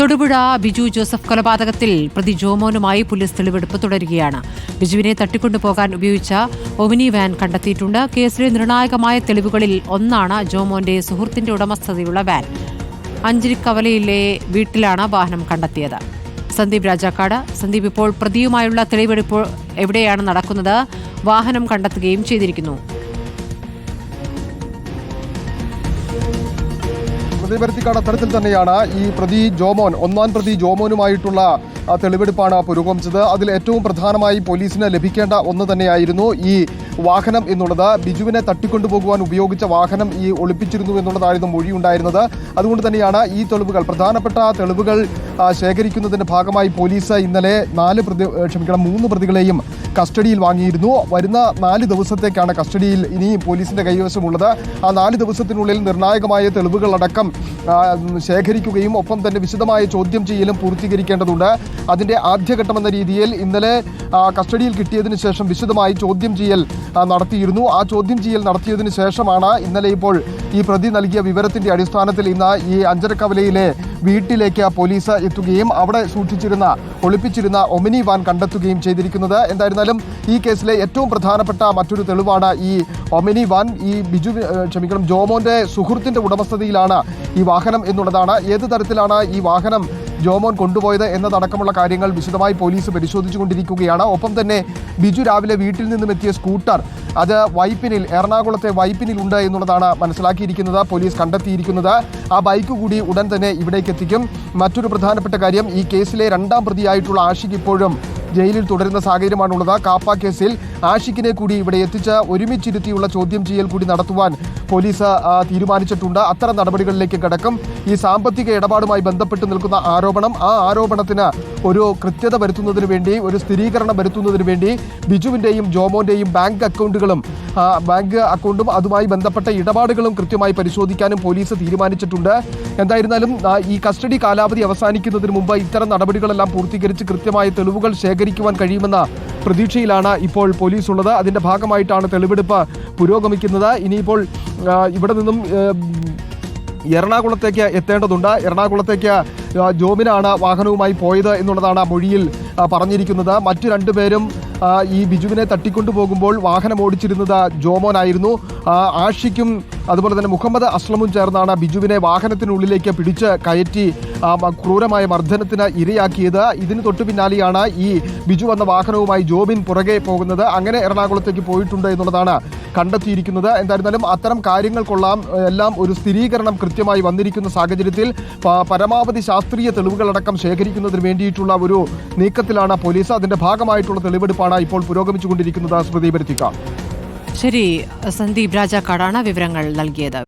Thodupuzha Biju Joseph കൊലപാതകത്തിൽ പ്രതി ജോമോനുമായി police തെളിവെടുപ്പ് തുടരുകയാണ്. ബിജുവിനെ തട്ടിക്കൊണ്ടുപോകാൻ ഉപയോഗിച്ച ഒമിനി വാൻ കണ്ടെത്തിയിട്ടുണ്ട്. കേസിലെ നിർണായകമായ തെളിവുകളിൽ ഒന്നാണ് ജോമോന്റെ സുഹൃത്തിന്റെ ഉടമസ്ഥതയുള്ള വാൻ. അഞ്ചിരിക്കവലയിലെ വീട്ടിലാണ് വാഹനം കണ്ടെത്തിയത്. സന്ദീപ് രാജാക്കാട് സന്ദീപ് ഇപ്പോൾ പ്രതിയുമായുള്ള തെളിവെടുപ്പ് എവിടെയാണ് നടക്കുന്നത്? വാഹനം കണ്ടെത്തുകയും ചെയ്തിരിക്കുന്നു. പ്രതിപരത്തിക്കാട് അത്തരത്തിൽ തന്നെയാണ് ഈ പ്രതി ജോമോൻ ഒന്നാം പ്രതി ജോമോനുമായിട്ടുള്ള തെളിവെടുപ്പാണ് പുരോഗമിച്ചത്. അതിൽ ഏറ്റവും പ്രധാനമായി പോലീസിന് ലഭിക്കേണ്ട ഒന്ന് തന്നെയായിരുന്നു ഈ വാഹനം എന്നുള്ളത് ബിജുവിനെ തട്ടിക്കൊണ്ടുപോകുവാൻ ഉപയോഗിച്ച വാഹനം ഈ ഒളിപ്പിച്ചിരുന്നു എന്നുള്ളതായിരുന്നു മൊഴിയുണ്ടായിരുന്നത്. അതുകൊണ്ട് തന്നെയാണ് ഈ തെളിവുകൾ പ്രധാനപ്പെട്ട തെളിവുകൾ ശേഖരിക്കുന്നതിന്റെ ഭാഗമായി പോലീസ് ഇന്നലെ നാല് പ്രതി ക്ഷമിക്കണം മൂന്ന് പ്രതികളെയും കസ്റ്റഡിയിൽ വാങ്ങിയിരുന്നു. വരുന്ന നാല് ദിവസത്തേക്കാണ് കസ്റ്റഡിയിൽ ഇനി പോലീസിന്റെ കൈവശമുള്ളത്. ആ നാല് ദിവസത്തിനുള്ളിൽ നിർണായകമായ തെളിവുകളടക്കം ശേഖരിക്കുകയും ഒപ്പം തന്നെ വിശദമായ ചോദ്യം ചെയ്യലും പൂർത്തീകരിക്കേണ്ടതുണ്ട്. അതിന്റെ ആദ്യഘട്ടമെന്ന രീതിയിൽ ഇന്നലെ കസ്റ്റഡിയിൽ കിട്ടിയതിന് ശേഷം വിശദമായി ചോദ്യം ചെയ്യൽ നടത്തിയിരുന്നു. ആ ചോദ്യം ചെയ്യൽ നടത്തിയതിന് ശേഷമാണ് ഇന്നലെ ഇപ്പോൾ ഈ പ്രതി നൽകിയ വിവരത്തിന്റെ അടിസ്ഥാനത്തിൽ ഇന്ന് ഈ അഞ്ചരക്കവലയിലെ വീട്ടിലേക്ക് പോലീസ് എത്തുകയും അവിടെ സൂക്ഷിച്ചിരുന്ന ഒളിപ്പിച്ചിരുന്ന ഒമിനി വാൻ കണ്ടെത്തുകയും ചെയ്തിരിക്കുന്നത്. എന്തായിരുന്നാലും ഈ കേസിലെ ഏറ്റവും പ്രധാനപ്പെട്ട മറ്റൊരു തെളിവാണ് ഈ ഒമിനി വാൻ. ഈ ബിജു ക്ഷമിക്കണം ജോമോന്റെ സുഹൃത്തിന്റെ ഉടമസ്ഥതയിലാണ് ഈ വാഹനം എന്നുള്ളതാണ്. ഏത് തരത്തിലാണ് ഈ വാഹനം ജോമോൻ കൊണ്ടുപോയത് എന്നതടക്കമുള്ള കാര്യങ്ങൾ വിശദമായി പോലീസ് പരിശോധിച്ചുകൊണ്ടിരിക്കുകയാണ്. ഒപ്പം തന്നെ ബിജു രാവിലെ വീട്ടിൽ നിന്നും എത്തിയ സ്കൂട്ടർ അത് വൈപ്പിനിൽ എറണാകുളത്തെ വൈപ്പിനിൽ ഉണ്ട് എന്നുള്ളതാണ് മനസ്സിലാക്കിയിരിക്കുന്നത് പോലീസ് കണ്ടെത്തിയിരിക്കുന്നത്. ആ ബൈക്ക് കൂടി ഉടൻ തന്നെ ഇവിടേക്ക് എത്തിക്കും. മറ്റൊരു പ്രധാനപ്പെട്ട കാര്യം ഈ കേസിലെ രണ്ടാം പ്രതിയായിട്ടുള്ള ആഷിഖ് ഇപ്പോഴും ജയിലിൽ തുടരുന്ന സാഹചര്യമാണുള്ളത്. കാപ്പ കേസിൽ ആഷിഖിനെ കൂടി ഇവിടെ എത്തിച്ച് ഒരുമിച്ചിരുത്തിയുള്ള ചോദ്യം ചെയ്യൽ കൂടി നടത്തുവാൻ പോലീസ് തീരുമാനിച്ചിട്ടുണ്ട്. അത്തരം നടപടികളിലേക്ക് കടക്കും. ഈ സാമ്പത്തിക ഇടപാടുമായി ബന്ധപ്പെട്ട് നിൽക്കുന്ന ആരോപണം ആ ആരോപണത്തിന് ഒരു കൃത്യത വരുത്തുന്നതിന് വേണ്ടി ഒരു സ്ഥിരീകരണം വരുത്തുന്നതിന് വേണ്ടി ബിജുവിന്റെയും ജോമോന്റെയും ബാങ്ക് അക്കൗണ്ടുകളും ബാങ്ക് അക്കൗണ്ടും അതുമായി ബന്ധപ്പെട്ട ഇടപാടുകളും കൃത്യമായി പരിശോധിക്കാനും പോലീസ് തീരുമാനിച്ചിട്ടുണ്ട്. എന്തായിരുന്നാലും ഈ കസ്റ്റഡി കാലാവധി അവസാനിക്കുന്നതിന് മുമ്പ് ഇത്തരം നടപടികളെല്ലാം പൂർത്തീകരിച്ച് കൃത്യമായ തെളിവുകൾ ശേഖരിക്കുവാൻ കഴിയുമെന്ന പ്രതീക്ഷയിലാണ് ഇപ്പോൾ പോലീസ് ഉള്ളത് അതിന്റെ ഭാഗമായിട്ടാണ് തെളിവെടുപ്പ് പുരോഗമിക്കുന്നത്. ഇനിയിപ്പോൾ ഇവിടെ നിന്നും എറണാകുളത്തേക്ക് എത്തേണ്ടതുണ്ട്. എറണാകുളത്തേക്ക് ആ, ജോമിനാണ് വാഹനവുമായി പോയത് എന്നുള്ളതാണ് ആ മൊഴിയിൽ പറഞ്ഞിരിക്കുന്നത്. മറ്റു രണ്ടുപേരും ഈ ബിജുവിനെ തട്ടിക്കൊണ്ടുപോകുമ്പോൾ വാഹനം ഓടിച്ചിരുന്നത് ജോമോനായിരുന്നു. ആഷിക്കും അതുപോലെ തന്നെ മുഹമ്മദ് അസ്ലമും ചേർന്നാണ് ബിജുവിനെ വാഹനത്തിനുള്ളിലേക്ക് പിടിച്ച് കയറ്റി ക്രൂരമായ മർദ്ദനത്തിന് ഇരയാക്കിയത്. ഇതിന് തൊട്ടു പിന്നാലെയാണ് ഈ ബിജു വന്ന വാഹനവുമായി ജോബിൻ പുറകെ പോകുന്നത്. അങ്ങനെ എറണാകുളത്തേക്ക് പോയിട്ടുണ്ട് എന്നുള്ളതാണ് കണ്ടെത്തിയിരിക്കുന്നത്. എന്തായിരുന്നാലും അത്തരം കാര്യങ്ങൾ കൊള്ളാം. എല്ലാം ഒരു സ്ഥിരീകരണം കൃത്യമായി വന്നിരിക്കുന്ന സാഹചര്യത്തിൽ പരമാവധി ശാസ്ത്രീയ തെളിവുകളടക്കം ശേഖരിക്കുന്നതിന് വേണ്ടിയിട്ടുള്ള ഒരു നീക്കത്തിലാണ് പോലീസ്. അതിന്റെ ഭാഗമായിട്ടുള്ള തെളിവെടുപ്പാണ് ഇപ്പോൾ പുരോഗമിച്ചുകൊണ്ടിരിക്കുന്നത് സ്മൃതി പരുത്തിക്ക ശരി സന്ദീപ് രാജാക്കാടാണ് വിവരങ്ങൾ നൽകിയത്.